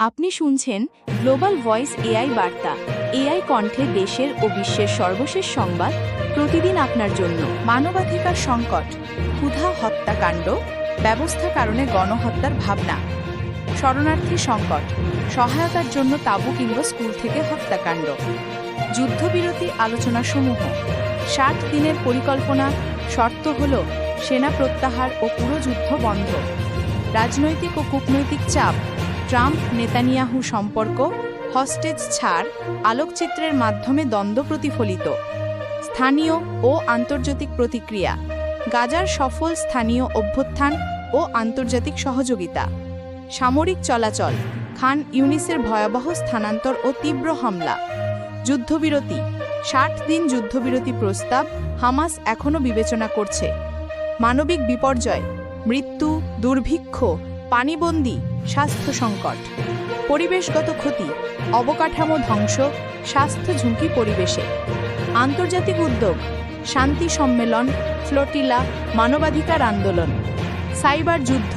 আপনি শুনছেন global voice AI বার্তা। এআই কণ্ঠে দেশের ও বিশ্বের সর্বশেষ সংবাদ প্রতিদিন আপনার জন্য। মানবাধিকার সংকট, ক্ষুধা হত্যাকাণ্ড, ব্যবস্থা কারণে গণহত্যার ভাবনা, শরণার্থী সংকট, সহায়তার জন্য তাবু কিংবা স্কুল থেকে হত্যাকাণ্ড, যুদ্ধবিরতি আলোচনাসমূহ, ষাট দিনের পরিকল্পনা, শর্ত হল সেনা প্রত্যাহার ও পুরো যুদ্ধ বন্ধ। রাজনৈতিক ও কূটনৈতিক চাপ ট্রাম্প নেতানিয়াহু সম্পর্ক, হস্টেজ ছাড়, আলোকচিত্রের মাধ্যমে দ্বন্দ্ব প্রতিফলিত। স্থানীয় ও আন্তর্জাতিক প্রতিক্রিয়া, গাজার সফল স্থানীয় অভ্যুত্থান ও আন্তর্জাতিক সহযোগিতা। সামরিক চলাচল, খান ইউনিসের ভয়াবহ স্থানান্তর ও তীব্র হামলা। যুদ্ধবিরতি, ষাট দিন যুদ্ধবিরতি প্রস্তাব হামাস এখনও বিবেচনা করছে। মানবিক বিপর্যয়, মৃত্যু, দুর্ভিক্ষ পানিবন্দী স্বাস্থ্য সংকট পরিবেশগত ক্ষতি, অবকাঠামো ধ্বংস, স্বাস্থ্য ঝুঁকি পরিবেশে। আন্তর্জাতিক উদ্যোগ, শান্তি সম্মেলন, ফ্লোটিলা, মানবাধিকার আন্দোলন। সাইবার যুদ্ধ,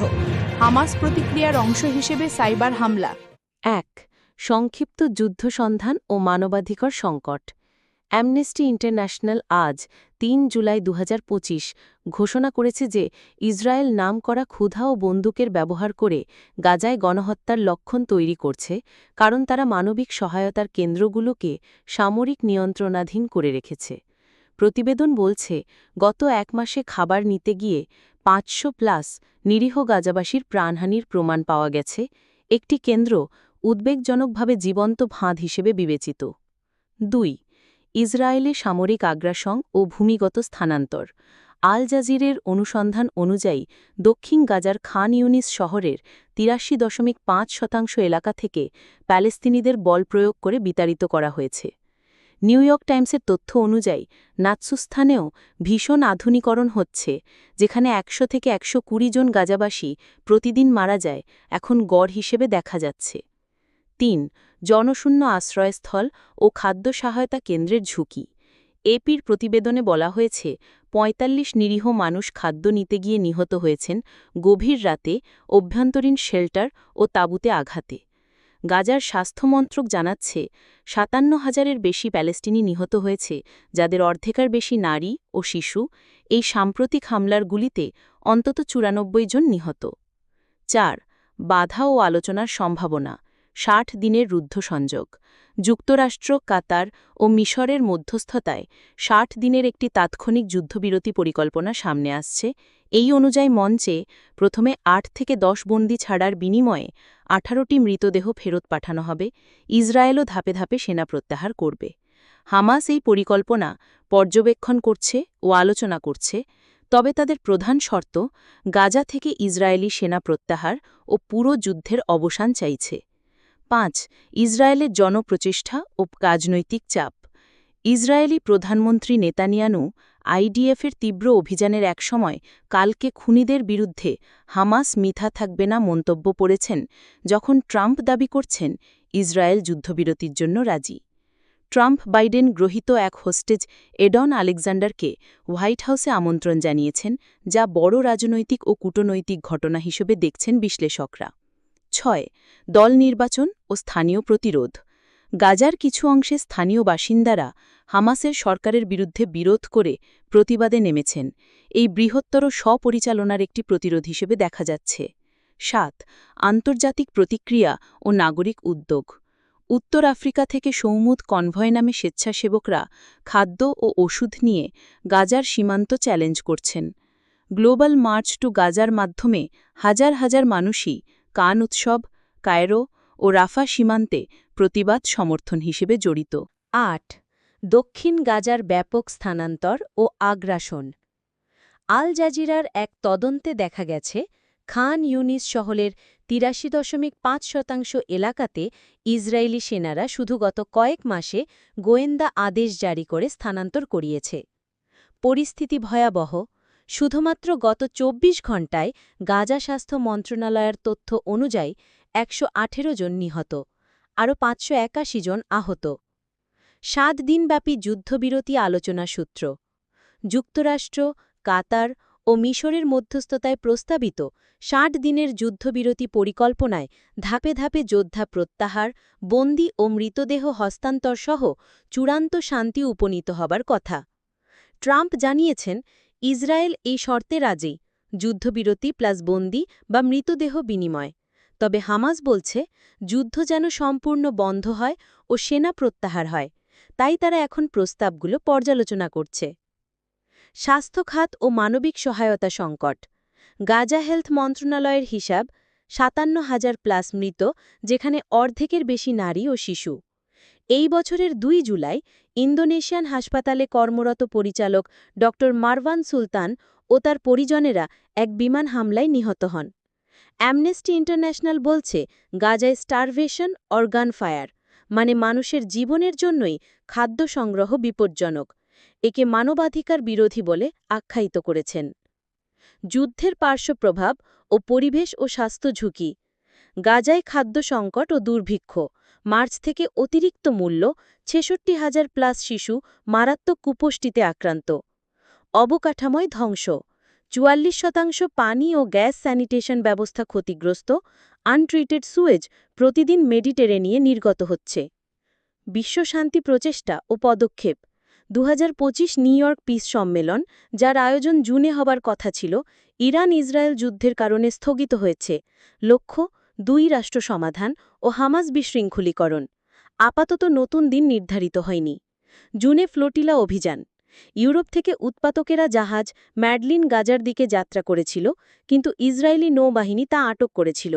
হামাস প্রতিক্রিয়ার অংশ হিসেবে সাইবার হামলা। এক, সংক্ষিপ্ত যুদ্ধ সন্ধান ও মানবাধিকার সংকট। অ্যামনেস্টি ইন্টারন্যাশনাল আজ, তিন জুলাই দু হাজার পঁচিশ, ঘোষণা করেছে যে ইসরায়েল নাম করা ক্ষুধা ও বন্দুকের ব্যবহার করে গাজায় গণহত্যার লক্ষণ তৈরি করছে, কারণ তারা মানবিক সহায়তার কেন্দ্রগুলোকে সামরিক নিয়ন্ত্রণাধীন করে রেখেছে। প্রতিবেদন বলছে, গত এক মাসে খাবার নিতে গিয়ে পাঁচশো প্লাস নিরীহ গাজাবাসীর প্রাণহানির প্রমাণ পাওয়া গেছে, একটি কেন্দ্র উদ্বেগজনকভাবে জীবন্ত ভাঁধ হিসেবে বিবেচিত। দুই ইসরায়েলে সামরিক আগ্রাসন ও ভূমিগত স্থানান্তর। আল জাজিরের অনুসন্ধান অনুযায়ী, দক্ষিণ গাজার খান ইউনিস শহরের তিরাশি দশমিক পাঁচ শতাংশ এলাকা থেকে প্যালেস্তিনিদের বল প্রয়োগ করে বিতাড়িত করা হয়েছে। নিউ ইয়র্ক টাইমসের তথ্য অনুযায়ী, নাৎসুস্থানেও ভীষণ আধুনিকরণ হচ্ছে, যেখানে একশো থেকে একশো কুড়ি জন গাজাবাসী প্রতিদিন মারা যায়, এখন গড় হিসেবে দেখা যাচ্ছে। তিন, জনশূন্য আশ্রয়স্থল ও খাদ্য সহায়তা কেন্দ্রের ঝুঁকি। এপির প্রতিবেদনে বলা হয়েছে ৪৫ নিরীহ মানুষ খাদ্য নিতে গিয়ে নিহত হয়েছেন গভীর রাতে অভ্যন্তরীণ শেল্টার ও তাঁবুতে আঘাতে। গাজার স্বাস্থ্যমন্ত্রক জানাচ্ছে, সাতান্ন হাজারের বেশি প্যালেস্টিনি নিহত হয়েছে, যাদের অর্ধেকার বেশি নারী ও শিশু। এই সাম্প্রতিক হামলার গুলিতে অন্তত চুরানব্বই জন নিহত। চার, বাধা ও আলোচনার সম্ভাবনা। ষাট দিনের রুদ্ধ সংযোগ যুক্তরাষ্ট্র, কাতার ও মিশরের মধ্যস্থতায় ষাট দিনের একটি তাৎক্ষণিক যুদ্ধবিরতি পরিকল্পনা সামনে আসছে। এই অনুযায়ী মঞ্চে প্রথমে আট থেকে দশ বন্দি ছাড়ার বিনিময়ে আঠারোটি মৃতদেহ ফেরত পাঠানো হবে। ইসরায়েলও ধাপে ধাপে সেনা প্রত্যাহার করবে। হামাস এই পরিকল্পনা পর্যবেক্ষণ করছে ও আলোচনা করছে। তবে তাদের প্রধান শর্ত, গাজা থেকে ইসরায়েলি সেনা প্রত্যাহার ও পুরো যুদ্ধের অবসান চাইছে। পাঁচ, ইসরায়েলের জনপ্রচেষ্টা ও রাজনৈতিক চাপ। ইসরায়েলি প্রধানমন্ত্রী নেতানিয়ানু আইডিএফের তীব্র অভিযানের একসময় কালকে খুনিদের বিরুদ্ধে হামাস মিথা থাকবে না মন্তব্য পড়েছেন যখন ট্রাম্প দাবি করছেন ইসরায়েল যুদ্ধবিরতির জন্য রাজি। ট্রাম্প বাইডেন গ্রহীত এক হোস্টেজ এডন আলেকজান্ডারকে হোয়াইট হাউসে আমন্ত্রণ জানিয়েছেন, যা বড় রাজনৈতিক ও কূটনৈতিক ঘটনা হিসেবে দেখছেন বিশ্লেষকরা। ছয়, দল নির্বাচন ও স্থানীয় প্রতিরোধ। গাজার কিছু অংশে স্থানীয় বাসিন্দারা হামাসের সরকারের বিরুদ্ধে বিরোধ করে প্রতিবাদে নেমেছেন। এই বৃহত্তর স্বপরিচালনার একটি প্রতিরোধ হিসেবে দেখা যাচ্ছে। সাত, আন্তর্জাতিক প্রতিক্রিয়া ও নাগরিক উদ্যোগ। উত্তর আফ্রিকা থেকে সৌমুদ কনভয় নামে স্বেচ্ছাসেবকরা খাদ্য ও ওষুধ নিয়ে গাজার সীমান্ত চ্যালেঞ্জ করছেন। গ্লোবাল মার্চ টু গাজার মাধ্যমে হাজার হাজার মানুষই কান উৎসব, কায়রো ও রাফা সীমান্তে প্রতিবাদ সমর্থন হিসেবে জড়িত। আট, দক্ষিণ গাজার ব্যাপক স্থানান্তর ও আগ্রাসন। আল জাজিরার এক তদন্তে দেখা গেছে, খান ইউনিস শহরের তিরাশি দশমিক পাঁচ শতাংশ এলাকাতে ইসরায়েলি সেনারা শুধু গত কয়েক মাসে গোয়েন্দা আদেশ জারি করে স্থানান্তর করিয়েছে। পরিস্থিতি ভয়াবহ শুধুমাত্র গত ২৪ ঘণ্টায় গাজা স্বাস্থ্য মন্ত্রণালয়ের তথ্য অনুযায়ী একশো আঠেরো জন নিহত, আরও পাঁচশো একাশি জন আহত। সাত দিনব্যাপী যুদ্ধবিরতি আলোচনা সূত্র। যুক্তরাষ্ট্র, কাতার ও মিশরের মধ্যস্থতায় প্রস্তাবিত ষাট দিনের যুদ্ধবিরতি পরিকল্পনায় ধাপে ধাপে যোদ্ধা প্রত্যাহার, বন্দি ও মৃতদেহ হস্তান্তর সহ চূড়ান্ত শান্তি উপনীত হবার কথা। ট্রাম্প জানিয়েছেন ইসরায়েল এই শর্তে রাজি, যুদ্ধবিরতি প্লাস বন্দি বা মৃতদেহ বিনিময়। তবে হামাস বলছে, যুদ্ধ যেন সম্পূর্ণ বন্ধ হয় ও সেনা প্রত্যাহার হয়, তাই তারা এখন প্রস্তাবগুলো পর্যালোচনা করছে। স্বাস্থ্য খাত ও মানবিক সহায়তা সংকট। গাজা হেলথ মন্ত্রণালয়ের হিসাব, সাতান্ন হাজার প্লাস মৃত, যেখানে অর্ধেকের বেশি নারী ও শিশু। এই বছরের দুই জুলাই ইন্দোনেশিয়ান হাসপাতালে কর্মরত পরিচালক ড. মারওয়ান সুলতান ও তার পরিজনেরা এক বিমান হামলায় নিহত হন। অ্যামনেস্টি ইন্টারন্যাশনাল বলছে, গাজায় স্টারভেশন, অর্গান ফায়ার মানে মানুষের জীবনের জন্যই খাদ্য সংগ্রহ বিপজ্জনক, একে মানবাধিকার বিরোধী বলে আখ্যায়িত করেছেন। যুদ্ধের পার্শ্ব প্রভাব ও পরিবেশ ও স্বাস্থ্য ঝুঁকি, গাজায় খাদ্য সংকট ও দুর্ভিক্ষ মার্চ থেকে অতিরিক্ত মূল্য ছেষট্টি হাজার প্লাস শিশু মারাত্মক কুপুষ্টিতে আক্রান্ত। অবকাঠামোয় ধ্বংস। চুয়াল্লিশ শতাংশ পানি ও গ্যাস স্যানিটেশন ব্যবস্থা ক্ষতিগ্রস্ত। আনট্রিটেড সুয়েজ প্রতিদিন মেডিটেরেনিয়ে নির্গত হচ্ছে। বিশ্বশান্তি প্রচেষ্টা ও পদক্ষেপ। দু হাজার পঁচিশ নিউ ইয়র্ক পিস সম্মেলন, যার আয়োজন জুনে হবার কথা ছিল ইরান ইসরায়েল যুদ্ধের কারণে স্থগিত হয়েছে। লক্ষ্য দুই রাষ্ট্র সমাধান ও হামাস বিশৃঙ্খলীকরণ। আপাতত নতুন দিন নির্ধারিত হয়নি। জুনে ফ্লোটিলা অভিযান। ইউরোপ থেকে উৎপাদকেরা জাহাজ ম্যাডলিন গাজার দিকে যাত্রা করেছিল, কিন্তু ইসরায়েলি নৌবাহিনী তা আটক করেছিল।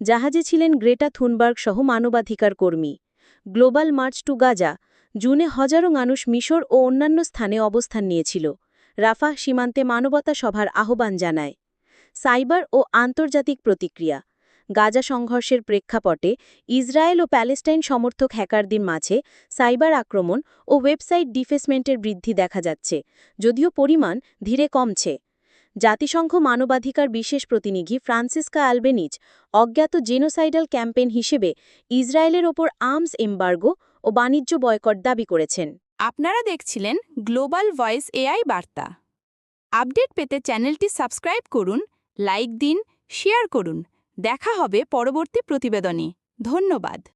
জাহাজে ছিলেন গ্রেটা থুনবার্গ সহ মানবাধিকার কর্মী। গ্লোবাল মার্চ টু গাজা জুনে হাজারো মানুষ মিশর ও অন্যান্য স্থানে অবস্থান নিয়েছিল, রাফাহ সীমান্তে মানবতা সভার আহ্বান জানায়। সাইবার ও আন্তর্জাতিক প্রতিক্রিয়া। গাজা সংঘর্ষের প্রেক্ষাপটে ইসরায়েল ও প্যালেস্টাইন সমর্থক হ্যাকারদের মাঝে সাইবার আক্রমণ ও ওয়েবসাইট ডিফেসমেন্টের বৃদ্ধি দেখা যাচ্ছে, যদিও পরিমাণ ধীরে কমছে। জাতিসংঘ মানবাধিকার বিশেষ প্রতিনিধি ফ্রান্সিসকা অ্যালবেনিজ অজ্ঞাত জেনোসাইডাল ক্যাম্পেইন হিসেবে ইসরায়েলের ওপর আর্মস এম্বার্গো ও বাণিজ্য বয়কট দাবি করেছেন। আপনারা দেখছিলেন গ্লোবাল ভয়েস এআই বার্তা। আপডেট পেতে চ্যানেলটি সাবস্ক্রাইব করুন, লাইক দিন, শেয়ার করুন। দেখা হবে পরবর্তী প্রতিবেদনে। ধন্যবাদ।